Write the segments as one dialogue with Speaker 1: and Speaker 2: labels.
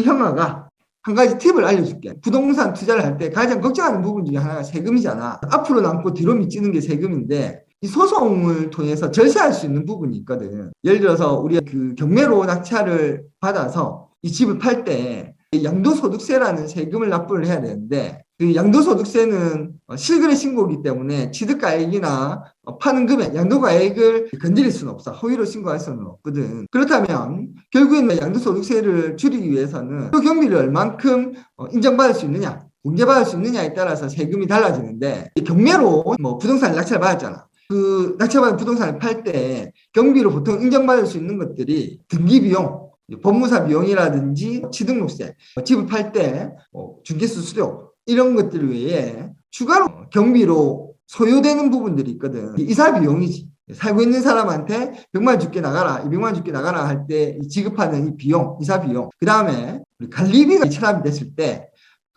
Speaker 1: 이 형아가 한 가지 팁을 알려줄게. 부동산 투자를 할 때 가장 걱정하는 부분 중에 하나가 세금이잖아. 앞으로 남고 뒤로 미치는 게 세금인데 이 소송을 통해서 절세할 수 있는 부분이 있거든. 예를 들어서 우리가 그 경매로 낙찰을 받아서 이 집을 팔 때 양도소득세라는 세금을 납부를 해야 되는데 그 양도소득세는 어, 실거래 신고이기 때문에 취득가액이나 어, 파는 금액, 양도가액을 건드릴 수는 없어. 허위로 신고할 수는 없거든. 그렇다면 결국에는 양도소득세를 줄이기 위해서는 그 경비를 얼만큼 어, 인정받을 수 있느냐, 공개받을 수 있느냐에 따라서 세금이 달라지는데 이 경매로 뭐 부동산 낙찰 받았잖아. 그 낙찰받은 부동산을 팔 때 경비로 보통 인정받을 수 있는 것들이 등기 비용, 법무사 비용이라든지 취등록세, 어, 집을 팔때 어, 중개수 수료 이런 것들 외에 추가로 경비로 소요되는 부분들이 있거든. 이 이사 비용이지. 살고 있는 사람한테 100만 줄게 나가라, 200만 줄게 나가라 할 때 지급하는 이 비용, 이사 비용. 그 다음에 관리비가 체납이 됐을 때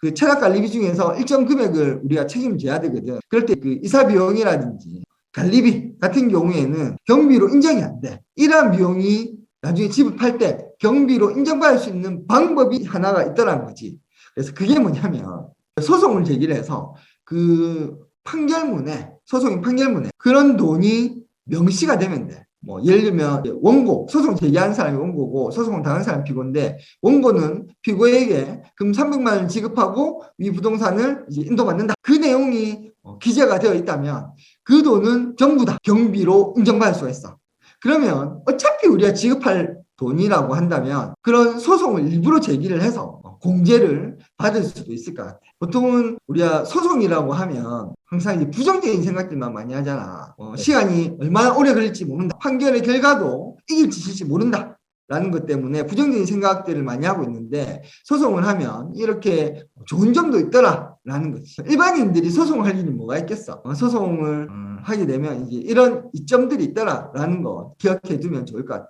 Speaker 1: 그 체납 관리비 중에서 일정 금액을 우리가 책임져야 되거든. 그럴 때 그 이사 비용이라든지 관리비 같은 경우에는 경비로 인정이 안 돼. 이러한 비용이 나중에 팔때 경비로 인정받을 수 있는 방법이 하나가 있더라는 거지. 그래서 그게 뭐냐면 소송을 제기를 해서 그 판결문에 소송인 판결문에 그런 돈이 명시가 되면 돼. 뭐 예를 들면 원고 소송 제기한 사람이 원고고 소송을 당한 사람이 피고인데 원고는 피고에게 금 300만 원 지급하고 위 부동산을 인도받는다. 그 내용이 어, 기재가 되어 있다면 그 돈은 전부 다 경비로 인정받을 수가 있어. 그러면 어차피 우리가 지급할 돈이라고 한다면 그런 소송을 일부러 제기를 해서 공제를 받을 수도 있을 것 같아. 보통은 우리가 소송이라고 하면 항상 이제 부정적인 생각들만 많이 하잖아. 어, 시간이 얼마나 오래 걸릴지 모른다. 판결의 결과도 이길지 질지 모른다. 라는 것 때문에 부정적인 생각들을 많이 하고 있는데 소송을 하면 이렇게 좋은 점도 있더라 라는 거지 일반인들이 소송을 할 일이 뭐가 있겠어 어, 소송을 음, 하게 되면 이제 이런 이점들이 있더라 라는 거 기억해 두면 좋을 것 같아